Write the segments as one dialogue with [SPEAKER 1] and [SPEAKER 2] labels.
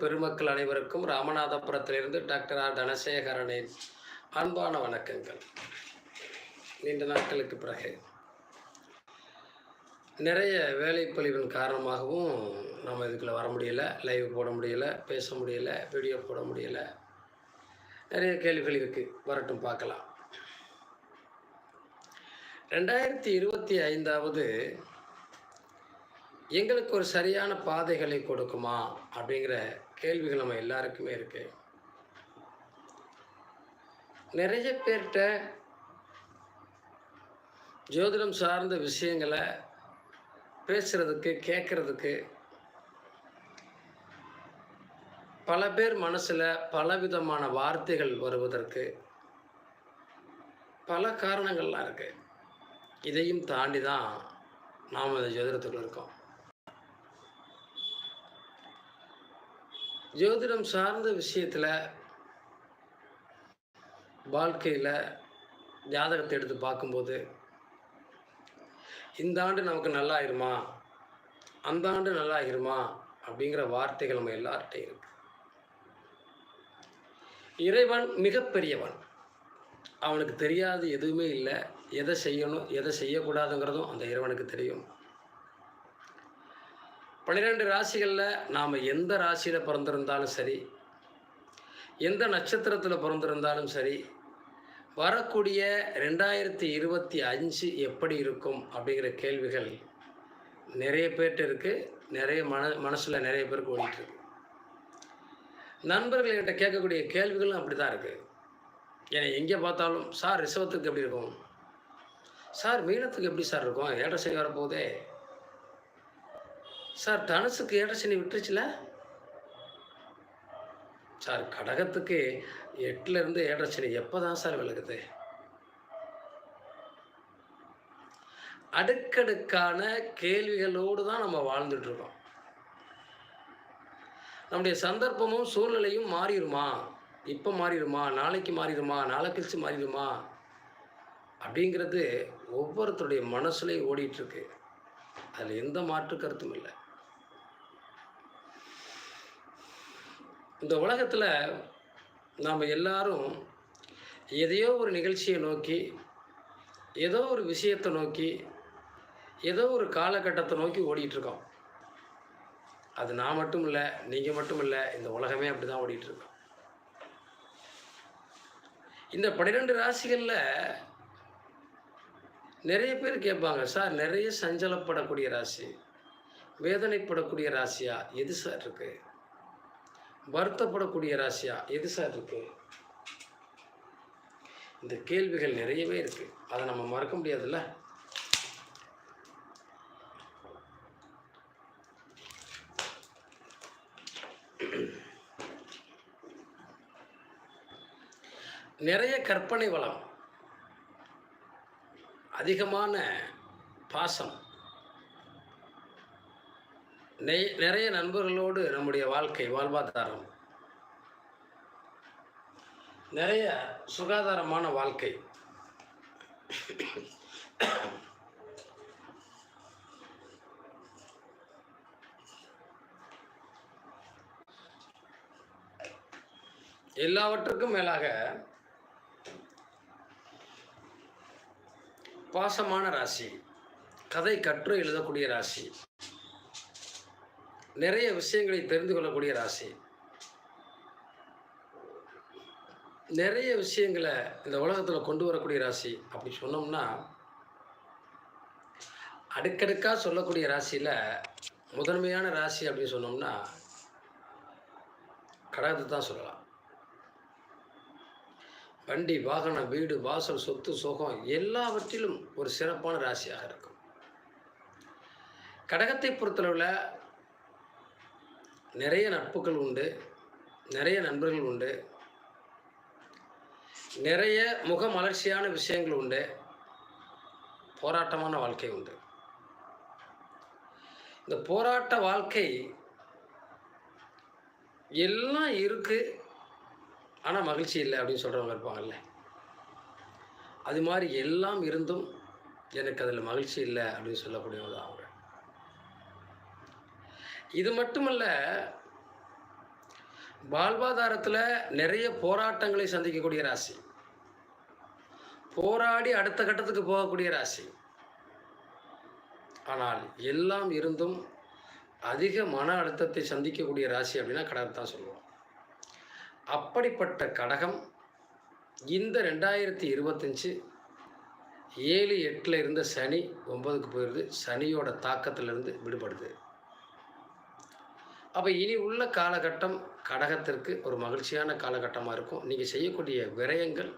[SPEAKER 1] பெருமக்கள் அனைவருக்கும் ராமநாதபுரத்திலிருந்து doctor R தனசேகரனின் அன்பான வணக்கங்கள். நீண்ட நாட்களுக்கு பிறகு. நிறைய வேலைப்பொழிவின் காரணமாகவும் நம்ம இதுக்குள்ளே வர முடியல லைவ் போட முடியல பேச முடியல வீடியோ போட முடியல. நிறைய கேள்விகள் இருக்குது வரட்டும் பார்க்கலாம். ரெண்டாயிரத்தி இருபத்தி ஐந்தாவது எங்களுக்கு ஒரு சரியான பாதைகளை கொடுக்குமா? அப்படிங்கிற கேள்விகள் நம்ம எல்லாருக்குமே இருக்கு. நிறைய பேர்கிட்ட ஜோதிடம் சார்ந்த விஷயங்களை பேசுறதுக்கு கேட்கறதுக்கு பல பேர் மனசில் பலவிதமான வார்த்தைகள் வருவதற்கு பல காரணங்கள்லாம் இருக்குது இதையும் தாண்டி தான் நாம் இந்த ஜோதிடத்துக்குள்ள இருக்கோம். ஜோதிடம் சார்ந்த விஷயத்தில் வாழ்க்கையில் ஜாதகத்தை எடுத்து பார்க்கும்போது இந்த ஆண்டு நமக்கு நல்லா ஆயிருமா அந்த ஆண்டு நல்லா ஆயிருமா அப்படிங்கிற வார்த்தைகள் நம்ம எல்லார்ட்டையும் இருக்கு. இறைவன் மிகப்பெரியவன். அவனுக்கு தெரியாது எதுவுமே இல்லை. எதை செய்யணும் எதை செய்யக்கூடாதுங்கிறதும் அந்த இறைவனுக்கு தெரியும். பன்னிரெண்டு ராசிகளில் நாம் எந்த ராசியில் பிறந்திருந்தாலும் சரி எந்த நட்சத்திரத்தில் பிறந்திருந்தாலும் சரி வரக்கூடிய ரெண்டாயிரத்தி இருபத்தி அஞ்சு எப்படி இருக்கும் அப்படிங்கிற கேள்விகள் நிறைய பேர்கிட்ட இருக்குது நிறைய மன மனசில் நிறைய பேருக்கு ஓடிட்டுருக்கு நண்பர்கள் என்கிட்ட கேட்கக்கூடிய கேள்விகளும் அப்படி தான் இருக்குது ஏன்னா எங்கே பார்த்தாலும் சார் ரிசவத்துக்கு எப்படி இருக்கும்? சார் மீனத்துக்கு எப்படி சார் இருக்கும்? ஏழரை செய்ய வரப்போதே சார் தனுசுக்கு ஏழரை விட்டுருச்சுல? சார் கடகத்துக்கு எட்டுலேருந்து ஏழரை சனி. எப்போ தான் சார் விலகுது? அடுக்கடுக்கான கேள்விகளோடு தான் நம்ம வாழ்ந்துட்டுருக்கோம். நம்முடைய சந்தர்ப்பமும் சூழ்நிலையும் மாறிடுமா? இப்போ மாறிடுமா? நாளைக்கு மாறிடுமா? நாளை கழிச்சு மாறிடுமா? அப்படிங்கிறது ஒவ்வொருத்தருடைய மனசுலையும் ஓடிட்டுருக்கு. அதில் எந்த மாற்று கருத்தும் இல்லை. இந்த உலகத்தில் நாம் எல்லாரும் எதையோ ஒரு நிகழ்ச்சியை நோக்கி ஏதோ ஒரு விஷயத்தை நோக்கி ஏதோ ஒரு காலகட்டத்தை நோக்கி ஓடிட்டுருக்கோம் அது நான் மட்டும் இல்லை நீங்கள் மட்டும் இல்லை இந்த உலகமே அப்படி தான் ஓடிட்டுருக்கோம் இந்த பன்னிரெண்டு ராசிகளில் நிறைய பேர் கேட்பாங்க சார் நிறைய சஞ்சலப்படக்கூடிய ராசி வேதனைப்படக்கூடிய ராசியா? எது சார் இருக்குது வருத்தப்படக்கூடிய ராசியா? எது சார் இருக்கு? இந்த கேள்விகள் நிறையவே இருக்கு. அதை நம்ம மறக்க முடியாதுல்ல? நிறைய கற்பனை வளம். அதிகமான பாசம். நெய் நிறைய நண்பர்களோடு நம்முடைய வாழ்க்கை வாழ்வாதாரம். நிறைய சுகாதாரமான வாழ்க்கை. எல்லாவற்றுக்கும் மேலாக பாசமான ராசி கதை கற்று எழுதக்கூடிய ராசி. நிறைய விஷயங்களை தெரிந்து கொள்ளக்கூடிய ராசி. நிறைய விஷயங்களை இந்த உலகத்தில் கொண்டு வரக்கூடிய ராசி அப்படி சொன்னோம்னா அடுக்கடுக்காக சொல்லக்கூடிய ராசியில் முதன்மையான ராசி அப்படின்னு சொன்னோம்னா கடகத்தை தான் சொல்லலாம். வண்டி வாகனம் வீடு வாசல் சொத்து சுகம் எல்லாவற்றிலும் ஒரு சிறப்பான ராசியாக இருக்கும். கடகத்தை பொறுத்தளவில் நிறைய நட்புகள் உண்டு நிறைய நண்பர்கள் உண்டு நிறைய முக மலர்ச்சியான விஷயங்கள் உண்டு போராட்டமான வாழ்க்கை உண்டு. இந்த போராட்ட வாழ்க்கை எல்லாம் இருக்கு ஆனால் மகிழ்ச்சி இல்லை அப்படின்னு சொல்கிறவங்க இருப்பாங்கல்ல. அது மாதிரி எல்லாம் இருந்தும் எனக்கு அதில் மகிழ்ச்சி இல்லை அப்படின்னு சொல்லக்கூடியவங்க தான் அவங்க. இது மட்டுமல்ல வாழ்வாதாரத்தில் நிறைய போராட்டங்களை சந்திக்கக்கூடிய ராசி. போராடி அடுத்த கட்டத்துக்கு போகக்கூடிய ராசி. ஆனால் எல்லாம் இருந்தும் அதிக மன அழுத்தத்தை சந்திக்கக்கூடிய ராசி அப்படின்னா கடகம் தான் சொல்லுவோம். அப்படிப்பட்ட கடகம் இந்த ரெண்டாயிரத்தி இருபத்தஞ்சு ஏழு எட்டில் இருந்த சனி ஒன்பதுக்கு போயிடுது சனியோட தாக்கத்திலிருந்து விடுபடுது. அப்போ இனி உள்ள காலகட்டம் கடகத்திற்கு ஒரு மகிழ்ச்சியான காலகட்டமாக இருக்கும். நீங்கள் செய்யக்கூடிய விரயங்கள்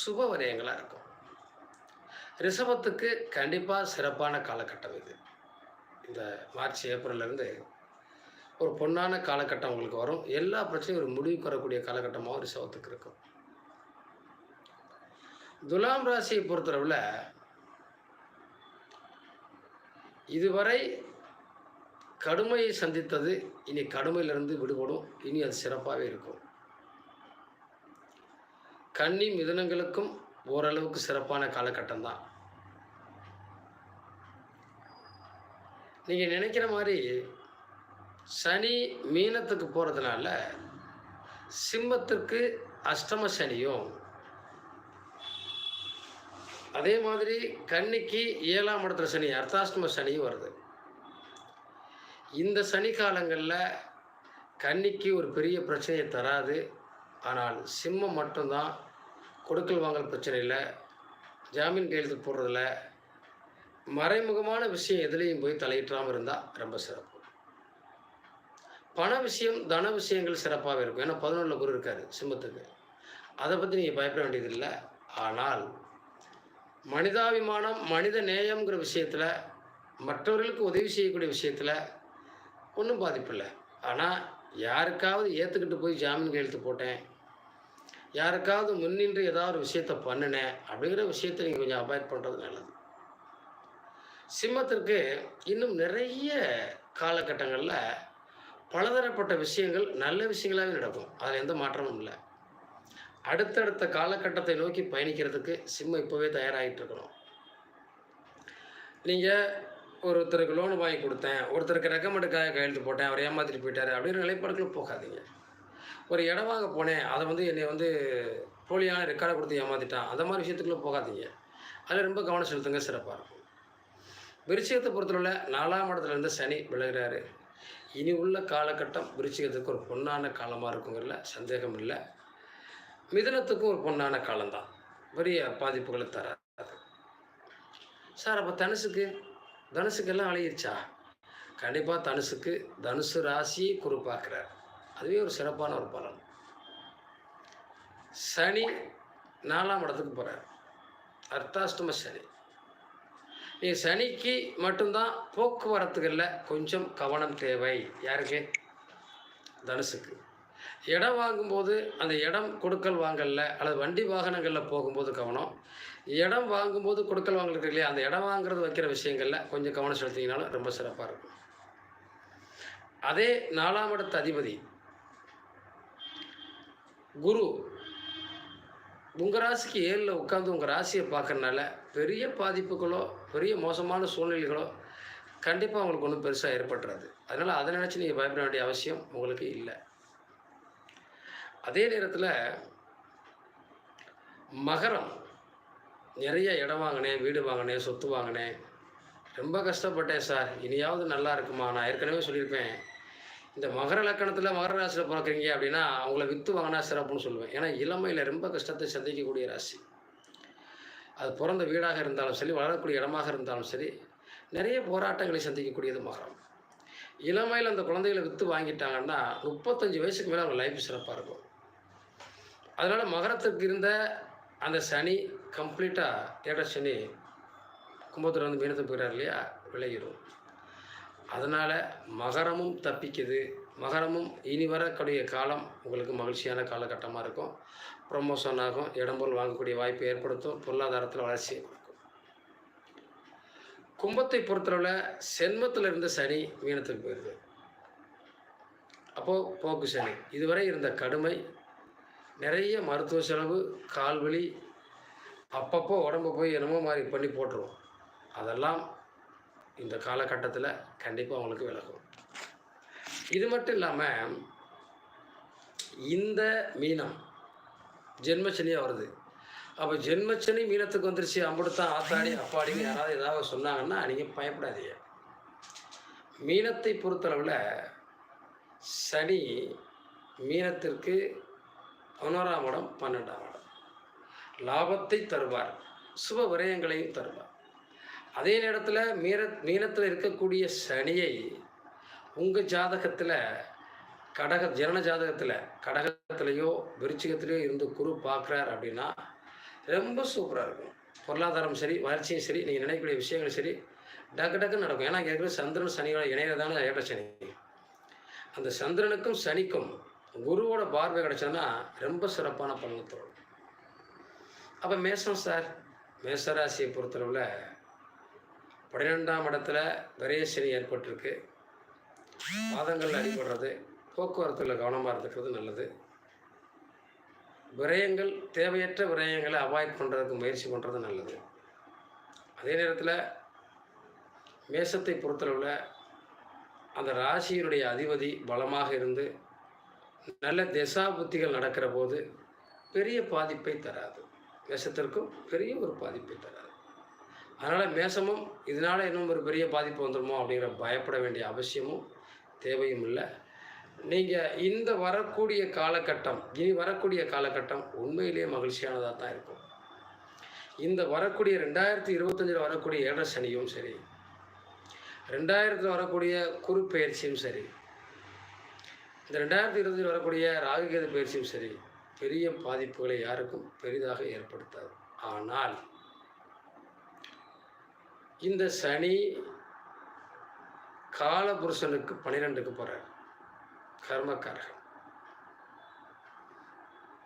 [SPEAKER 1] சுப விரயங்களாக இருக்கும். ரிஷபத்துக்கு கண்டிப்பாக சிறப்பான காலகட்டம் இது. இந்த மார்ச் ஏப்ரல்லேருந்து ஒரு பொன்னான காலகட்டம் உங்களுக்கு வரும். எல்லா பிரச்சனையும் ஒரு முடிவுக்கு வரக்கூடிய காலகட்டமாகவும் ரிஷபத்துக்கு இருக்கும். துலாம் ராசியை பொறுத்தளவில் இதுவரை கடுமையை சந்தித்தது இனி கடுமையிலிருந்து விடுபடும். இனி அது சிறப்பாகவே இருக்கும். கன்னி மிதனங்களுக்கும் ஓரளவுக்கு சிறப்பான காலகட்டம் தான் நீங்கள் நினைக்கிற மாதிரி சனி மீனத்துக்கு போகிறதுனால சிம்மத்திற்கு அஷ்டம சனியும் அதே மாதிரி கன்னிக்கு ஏழாம் இடத்துல சனி அர்த்தாஷ்டம சனியும் வருது. இந்த சனி காலங்களில் கன்னிக்கு ஒரு பெரிய பிரச்சனையை தராது. ஆனால் சிம்மம் மட்டும்தான் கொடுக்கல் வாங்கல் பிரச்சனையில் ஜாமீன் கையெழுத்து போடுறதில் மறைமுகமான விஷயம் எதுலேயும் போய் தலையிட்டாமல் இருந்தால் ரொம்ப சிறப்பு. பண விஷயம் தன விஷயங்கள் சிறப்பாகவே இருக்கும். ஏன்னா பதினொன்றில் குரு இருக்காரு சிம்மத்துக்கு. அதை பற்றி நீங்கள் பயப்பட வேண்டியதில்லை. ஆனால் மனிதாபிமானம் மனித நேயம்ங்கிற விஷயத்தில் மற்றவர்களுக்கு உதவி செய்யக்கூடிய விஷயத்தில் ஒன்றும் பாதிப்பில்லை ஆனால் யாருக்காவது ஏற்றுக்கிட்டு போய் ஜாமீன் கையெழுத்து போட்டேன். யாருக்காவது முன்னின்று ஏதாவது ஒரு விஷயத்த பண்ணினேன் அப்படிங்கிற விஷயத்தை நீங்கள் கொஞ்சம் அவாய்ட் பண்ணுறது நல்லது. சிம்மத்திற்கு இன்னும் நிறைய காலகட்டங்களில் பலதரப்பட்ட விஷயங்கள் நல்ல விஷயங்களாகவே நடக்கும். அதில் எந்த மாற்றமும் இல்லை. அடுத்தடுத்த காலகட்டத்தை நோக்கி பயணிக்கிறதுக்கு சிம்மம் இப்போவே தயாராகிட்டு இருக்கணும். நீங்கள் ஒருத்தருக்கு லோன் வாங்கி கொடுத்தேன் ஒருத்தருக்கு ரெக்கமெண்டுக்காக கையெழுத்து போட்டேன் அவர் ஏமாத்திட்டு போயிட்டார் அப்படின்னு நிலைப்பாடுகள் போகாதீங்க. ஒரு இடம் வாங்க போனேன் அதை வந்து என்னை வந்து போலியான ரெக்கார்டை கொடுத்து ஏமாத்திட்டான் அந்த மாதிரி விஷயத்துக்குள்ளே போகாதீங்க. அதில் ரொம்ப கவனம் செலுத்துங்க சிறப்பாக இருக்கும். விருச்சிகத்தை பொறுத்தவரை நாலாம் இடத்துலேருந்து சனி விலகிறாரு. இனி உள்ள காலகட்டம் விருச்சிகத்துக்கு ஒரு பொன்னான காலமாக இருக்குங்கிறதுல சந்தேகம் இல்லை. மிதனத்துக்கும் ஒரு பொன்னான காலம்தான். பெரிய பாதிப்புகளை தராது. சார் அப்போ தனுசுக்கு தனுசுக்கெல்லாம் அழகிருச்சா கண்டிப்பாக தனுசுக்கு. தனுசு ராசியை குறிப்பாக்குறார் அதுவே ஒரு சிறப்பான ஒரு பலன். சனி நாலாம் இடத்துக்கு போகிறார் அர்த்தாஷ்டம சனி. நீ சனிக்கு மட்டும்தான் போக்குவரத்துகளில் கொஞ்சம் கவனம் தேவை. யாருக்கு? தனுசுக்கு. இடம் வாங்கும்போது அந்த இடம் கொடுக்கல் வாங்கலில் அல்லது வண்டி வாகனங்களில் போகும்போது கவனம். இடம் வாங்கும்போது கொடுக்கல் வாங்கல் இருக்கு இல்லையா அந்த இடம் வாங்குறது வைக்கிற விஷயங்களில் கொஞ்சம் கவனம் செலுத்திங்கனாலும் ரொம்ப சிறப்பாக இருக்கும். அதே நாலாம் இடத்து அதிபதி குரு உங்கள் ராசிக்கு ஏழில் உட்காந்து உங்கள் ராசியை பார்க்கறனால பெரிய பாதிப்புகளோ பெரிய மோசமான சூழ்நிலைகளோ கண்டிப்பாக உங்களுக்கு ஒன்றும் பெருசாக ஏற்பட்டுறாது. அதனால் அதை நினச்சி நீங்கள் பயப்பட வேண்டிய அவசியம் உங்களுக்கு இல்லை. அதே நேரத்தில் மகரம். நிறைய இடம் வாங்கினேன் வீடு வாங்கினேன் சொத்து வாங்கினேன். ரொம்ப கஷ்டப்பட்டேன் சார் இனியாவது நல்லா இருக்குமா? நான் ஏற்கனவே சொல்லியிருப்பேன். இந்த மகர லக்கணத்தில் மகர ராசியில் பிறக்கிறீங்க அப்படின்னா அவங்கள விற்று வாங்கினா சிறப்புன்னு சொல்லுவேன். ஏன்னா இளமையில் ரொம்ப கஷ்டத்தை சந்திக்கக்கூடிய ராசி. அது பிறந்த வீடாக இருந்தாலும் சரி வளரக்கூடிய இடமாக இருந்தாலும் சரி நிறைய போராட்டங்களை சந்திக்கக்கூடியது மகரம். இளமையில் அந்த குழந்தைகளை விற்று வாங்கிட்டாங்கன்னா முப்பத்தஞ்சு வயசுக்கு மேலே அவங்க லைஃப் சிறப்பாக இருக்கும். அதனால் மகரத்துக்கு இருந்த அந்த சனி கம்ப்ளீட்டாக ஏட சனி கும்பத்தில் வந்து மீனத்தை போகிறார் இல்லையா? விளையிடும் அதனால் மகரமும் தப்பிக்குது. மகரமும் இனி வரக்கூடிய காலம் உங்களுக்கு மகிழ்ச்சியான காலகட்டமாக இருக்கும். ப்ரொமோஷன் ஆகும். இடம்பொருள் வாங்கக்கூடிய வாய்ப்பை ஏற்படுத்தும். பொருளாதாரத்தில் வளர்ச்சி கும்பத்தை பொறுத்தளவில் சென்மத்தில் இருந்த சனி மீனத்துக்கு போயிடுது அப்போது போக்கு சனி. இதுவரை இருந்த கடுமை நிறைய மருத்துவ செலவு கால்வலி அப்பப்போ உடம்பு போய் என்னமோ மாதிரி பண்ணி போட்டுருவோம். அதெல்லாம் இந்த காலகட்டத்தில் கண்டிப்பாக அவங்களுக்கு விலகும். இது மட்டும் இல்லாமல் இந்த மீனம் ஜென்மச்சனியாக வருது. அப்போ ஜென்மச்சனி மீனத்துக்கு வந்துருச்சு அம்புடுத்தான் ஆத்தாடி அப்பாடின்னு யாராவது ஏதாவது சொன்னாங்கன்னா நீங்கள் பயப்படாதீங்க. மீனத்தை பொறுத்தளவில் சனி மீனத்திற்கு பதினோராம் இடம் பன்னெண்டாம் இடம். லாபத்தை தருவார். சுப விரயங்களையும் தருவார். அதே நேரத்தில் மீன மீனத்தில் இருக்கக்கூடிய சனியை உங்கள் ஜாதகத்தில் கடக ஜனன ஜாதகத்தில் கடகத்திலேயோ விருச்சிகத்திலேயோ இருந்து குரு பார்க்குறார் அப்படின்னா ரொம்ப சூப்பராக இருக்கும். பொருளாதாரம் சரி வளர்ச்சியும் சரி நீங்கள் நினைக்கக்கூடிய விஷயங்களும் சரி டக்கு டக்குன்னு நடக்கும். ஏன்னா இங்கே இருக்கிற சந்திரன் சனியோட இணையதான ஏற்ற சனி. அந்த சந்திரனுக்கும் சனிக்கும் குருவோட பார்வை கிடச்சோன்னா ரொம்ப சிறப்பான பலனை தரும். அப்போ மேசம் சார் மேசராசியை பொறுத்தளவில் பன்னிரெண்டாம் இடத்துல விரையசனி ஏற்பட்டிருக்கு. பாதங்கள் அடிபடுறது போக்குவரத்தில் கவனமாக இருந்துக்கிறது நல்லது. விரயங்கள் தேவையற்ற விரயங்களை அவாய்ட் பண்ணுறதுக்கு முயற்சி பண்ணுறது நல்லது. அதே நேரத்தில் மேசத்தை பொறுத்தளவில் அந்த ராசியினுடைய அதிபதி பலமாக இருந்து நல்ல திசா புத்திகள் நடக்கிற போது பெரிய பாதிப்பை தராது. மேசத்திற்கும் பெரிய ஒரு பாதிப்பை தராது. அதனால் மேசமும் இதனால் இன்னும் ஒரு பெரிய பாதிப்பு வந்துடுமோ அப்படிங்கிற பயப்பட வேண்டிய அவசியமும் தேவையும் இல்லை. நீங்கள் இந்த வரக்கூடிய காலகட்டம் இனி வரக்கூடிய காலகட்டம் உண்மையிலேயே மகிழ்ச்சியானதாக தான் இருக்கும். இந்த வரக்கூடிய ரெண்டாயிரத்தி இருபத்தஞ்சில் வரக்கூடிய ஏழரை சனியும் சரி ரெண்டாயிரத்தில் வரக்கூடிய குறுப்பெயர்ச்சியும் சரி இந்த ரெண்டாயிரத்தி இருபதில் வரக்கூடிய ராகுகேது பயிற்சியும் சரி பெரிய பாதிப்புகளை யாருக்கும் பெரிதாக ஏற்படுத்தாது. ஆனால் இந்த சனி காலபுருஷனுக்கு பன்னிரெண்டுக்கு போகிறார் கர்மக்காரகன்.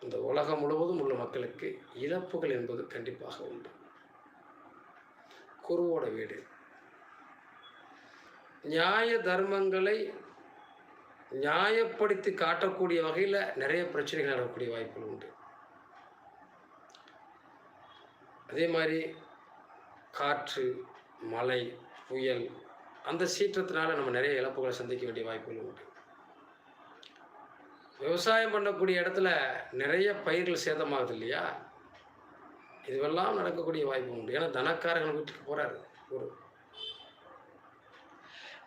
[SPEAKER 1] இந்த உலகம் முழுவதும் உள்ள மக்களுக்கு இழப்புகள் என்பது கண்டிப்பாக உண்டு. குருவோட வீடு. நியாய தர்மங்களை நியாயப்படுத்தி காட்டக்கூடிய வகையில் நிறைய பிரச்சனைகள் நடக்கக்கூடிய வாய்ப்புகள் உண்டு. அதே மாதிரி காற்று மழை புயல் அந்த சீற்றத்தினால நம்ம நிறைய இழப்புகளை சந்திக்க வேண்டிய வாய்ப்புகள் உண்டு. விவசாயம் பண்ணக்கூடிய இடத்துல நிறைய பயிர்கள் சேதமாகுது இல்லையா? இதுவெல்லாம் நடக்கக்கூடிய வாய்ப்பு உண்டு. ஏன்னா தனக்காரர்கள் வீட்டுக்கு போகிறாரு ஒரு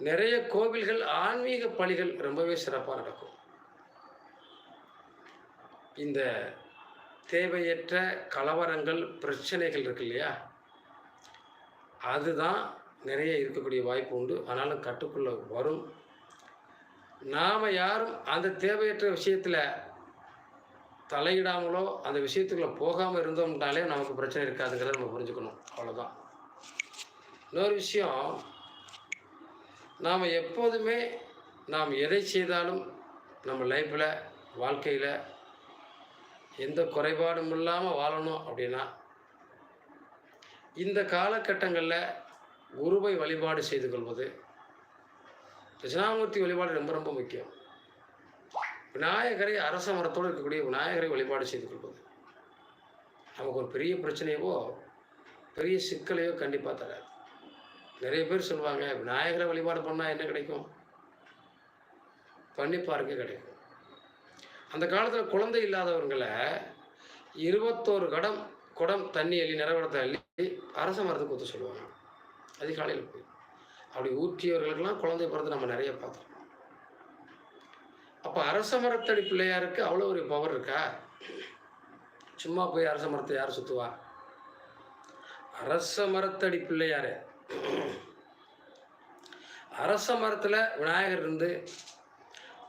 [SPEAKER 1] நிறைய கோவில்கள் ஆன்மீக பணிகள் ரொம்பவே சிறப்பாக நடக்கும். இந்த தேவையற்ற கலவரங்கள் பிரச்சனைகள் இருக்கு இல்லையா? அதுதான் நிறைய இருக்கக்கூடிய வாய்ப்பு உண்டு. ஆனாலும் கட்டுக்குள்ளே வரும். நாம் யாரும் அந்த தேவையற்ற விஷயத்தில் தலையிடாமலோ அந்த விஷயத்துக்குள்ளே போகாமல் இருந்தோம்னாலே நமக்கு பிரச்சனை இருக்காதுங்கிறத நம்ம புரிஞ்சுக்கணும். அவ்வளோதான் இன்னொரு விஷயம் நாம் எப்போதுமே நாம் எதை செய்தாலும் நம்ம லைஃப்பில் வாழ்க்கையில் எந்த குறைபாடும் இல்லாமல் வாழணும் அப்படின்னா இந்த காலகட்டங்களில் குருவை வழிபாடு செய்து கொள்வது தட்சிணாமூர்த்தி வழிபாடு ரொம்ப ரொம்ப முக்கியம். விநாயகரை அரச மரத்தோடு இருக்கக்கூடிய விநாயகரை வழிபாடு செய்து கொள்வது. நமக்கு ஒரு பெரிய பிரச்சனையவோ பெரிய சிக்கலையோ கண்டிப்பாக தராது. நிறைய பேர் சொல்லுவாங்க விநாயகரை வழிபாடு பண்ணால் என்ன கிடைக்கும்? பண்ணி பாருங்க கிடைக்கும். அந்த காலத்தில் குழந்தை இல்லாதவர்களை இருபத்தோரு கடம் குடம் தண்ணி அள்ளி நிறவடத்தை அள்ளி அரச மரத்துக்கு ஊற்ற சொல்லுவாங்க. அதிகாலையில் போய். அப்படி ஊற்றியவர்களுக்கெல்லாம் குழந்தை பிறந்து நம்ம நிறைய பார்த்தோம். அப்போ அரச மரத்தடி பிள்ளையாருக்கு அவ்வளோ ஒரு பவர் இருக்கா? சும்மா போய் அரச மரத்தை யார் சுற்றுவா அரச மரத்தடி பிள்ளையாரு. அரச மரத்தில் விநாயகர் இருந்து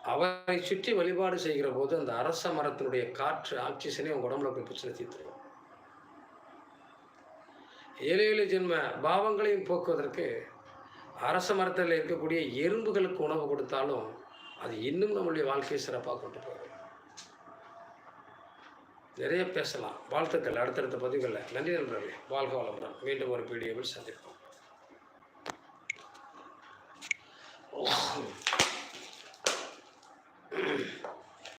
[SPEAKER 1] அவரை சுற்றி வழிபாடு செய்கிற போது அந்த அரச மரத்தினுடைய காற்று ஆக்சிஜனே உங்கள் உடம்புல போய் பிரச்சனை தீர்த்துடும் ஏழு ஏழு ஜென்ம பாவங்களையும் போக்குவதற்கு அரச மரத்தில் இருக்கக்கூடிய எறும்புகளுக்கு உணவு கொடுத்தாலும் அது இன்னும் நம்மளுடைய வாழ்க்கையை சிறப்பாக கொண்டு போகும். நிறைய பேசலாம். வாழ்த்துக்கள். அடுத்தடுத்த பதிவுகளில். நன்றி நண்பர்களே. வாழ்க வளமுடன். மீண்டும் ஒரு வீடியோவில் சந்திப்போம். Oh.